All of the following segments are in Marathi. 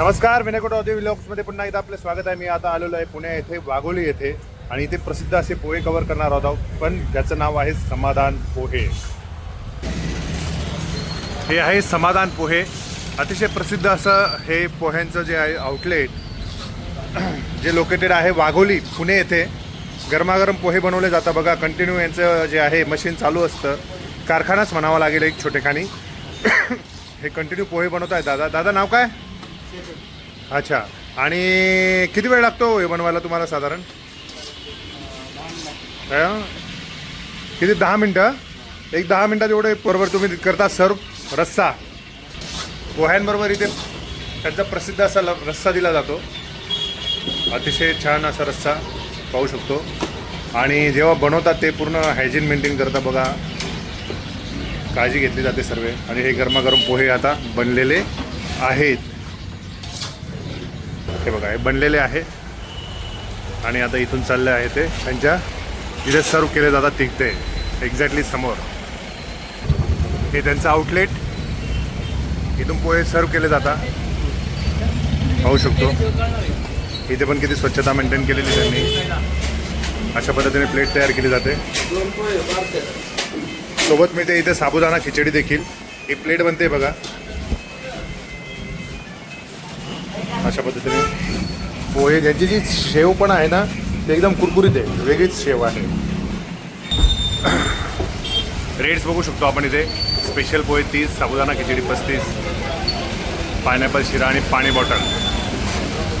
नमस्कार विनयकोट ऑडिओ व्लॉग्समध्ये पुन्हा एकदा आपलं स्वागत आहे. मी आता आलेलो आहे पुणे येथे वाघोली येथे आणि इथे प्रसिद्ध असे पोहे कव्हर करणार आहोत पण ज्याचं नाव आहे समाधान पोहे. हे आहे समाधान पोहे. अतिशय प्रसिद्ध असं हे पोह्यांचं जे आहे आउटलेट जे लोकेटेड आहे वाघोली पुणे येथे. गरमागरम पोहे बनवले जातात. बघा कंटिन्यू यांचं जे आहे मशीन चालू असतं. कारखानाच म्हणावा लागेल एक छोटेखानी. हे कंटिन्यू पोहे बनवत आहे दादा. दादा नाव काय? अच्छा. आणि किती वेळ लागतो हे बनवायला तुम्हाला साधारण? अं? किती? दहा मिनटं? एक दहा मिनटात एवढे बरोबर तुम्ही करता. सर्व रस्सा. पोह्यांबरोबर इथे त्यांचा प्रसिद्ध असा ल- रस्सा दिला जातो. अतिशय छान असा रस्सा पाहू शकतो. आणि जेव्हा बनवतात ते पूर्ण हायजीन मेंटेन करता बघा. काळजी घेतली जाते सर्व. आणि हे गरमागरम पोहे आता बनलेले आहेत. हे बघा हे बनलेले आहे. आणि आता इथून चालले आहे ते. त्यांच्या इथे सर्व केले जातात तिकते एक्झॅक्टली समोर. हे त्यांचं आउटलेट इथून पोहे सर्व केले जातात. पाहू शकतो. इथे पण किती स्वच्छता मेंटेन केलेली त्यांनी. अशा पद्धतीने प्लेट तयार केली जाते. सोबत मिळते इथे साबुदाणा खिचडी देखील. ही प्लेट बनते बघा. अशा पद्धतीने. हो, पोहे ज्यांची जी शेव पण आहे ना ते एकदम कुरकुरीत आहे. वेगळीच शेव आहे. रेट्स बघू शकतो आपण इथे. स्पेशल पोहे तीस साबुदाणा खिचडी पस्तीस पायनॅपल शिरा आणि पाणी बॉटल.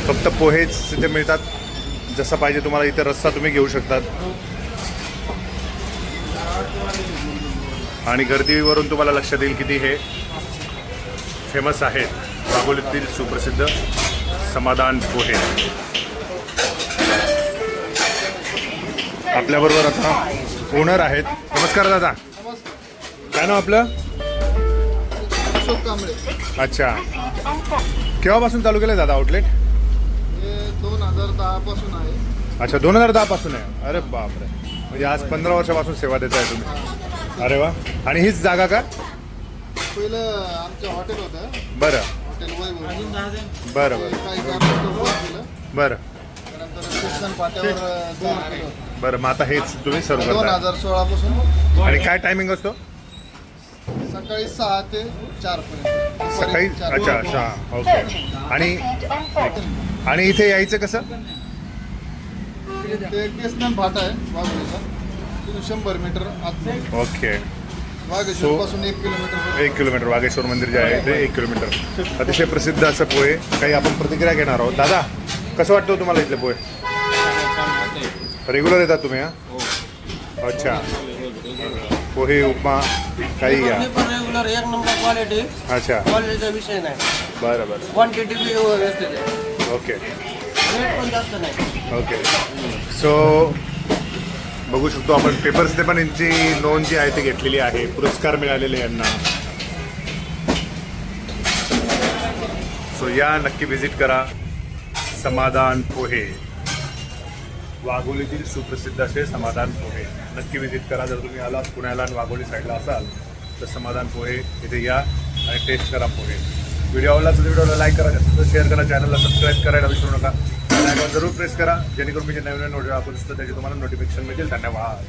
फक्त पोहेच तिथे मिळतात. जसं पाहिजे तुम्हाला इथे रस्सा तुम्ही घेऊ शकतात. आणि गर्दीवरून तुम्हाला लक्षात येईल किती हे फेमस आहेत. दाबोलीतील सुप्रसिद्ध समाधान पोहे आपल्याबरोबर आता ओनर आहेत. नमस्कार दादा. काय नाव आपलं? अच्छा. केव्हापासून चालू केलं दादा आउटलेट दोन हजार दहा पासून आहे. अच्छा दोन हजार दहापासून आहे. अरे बापरे. म्हणजे आज पंधरा वर्षापासून सेवा देत आहे तुम्ही. अरे वा. आणि हीच जागा का? पहिलं आमचं हॉटेल होतं. बरं. हॉटेल वैभव बरं ते बरं काही कारणास्तव बंद केलं. बरं. त्यानंतर पाट्यावर. बरं मग आता हेच तुम्ही सर्व दोन करता. हजार सोळा पासून. आणि काय टायमिंग असतो? सकाळी सहा ते चार पर्यंत. दुपारी सकाळी चार. अच्छा. अच्छा. ओके आणि आणि इथे यायचं कसं? ते केसनन फाटा आहे वाघोलीचा तिथून शंभर मीटर आत ओके. पासून एक किलोमीटर वागेश्वर मंदिर जे आहे ते एक किलोमीटर. अतिशय प्रसिद्ध असं पोहे. काही आपण प्रतिक्रिया घेणार आहोत. दादा कसं वाटतं तुम्हाला इथले पोहे? रेग्युलर येतात तुम्ही हा? अच्छा. पोहे उपमा काही घ्या. दोन्ही पण रेग्युलर एक नंबर क्वालिटी अच्छा. क्वालिटीचा विषय नाही. बरं बरं. क्वांटिटी बी व्यवस्थित आहे. ओके रेट पण जास्त नाही. ओके सो बघू शकतो आपण. पेपर्सने पण यांची नोंद जी आहे ती घेतलेली आहे. पुरस्कार मिळालेले यांना. सो या नक्की व्हिजिट करा. समाधान पोहे. वाघोलीतील सुप्रसिद्ध असे समाधान पोहे. नक्की व्हिजिट करा. जर तुम्ही आलात पुण्याला आणि वाघोली साईडला असाल तर समाधान पोहे इथे या आणि टेस्ट करा पोहे. व्हिडिओ आवडला तर व्हिडिओला लाईक करा. जास्त शेअर करा. चॅनलला सबस्क्राईब करायला विसरू नका. आयकॉन जरूर प्रेस करा जेणेकरून मी जे नवीन नवीन व्हिडिओ आपण त्याची तुम्हाला नोटिफिकेशन मिळेल धन्यवाद.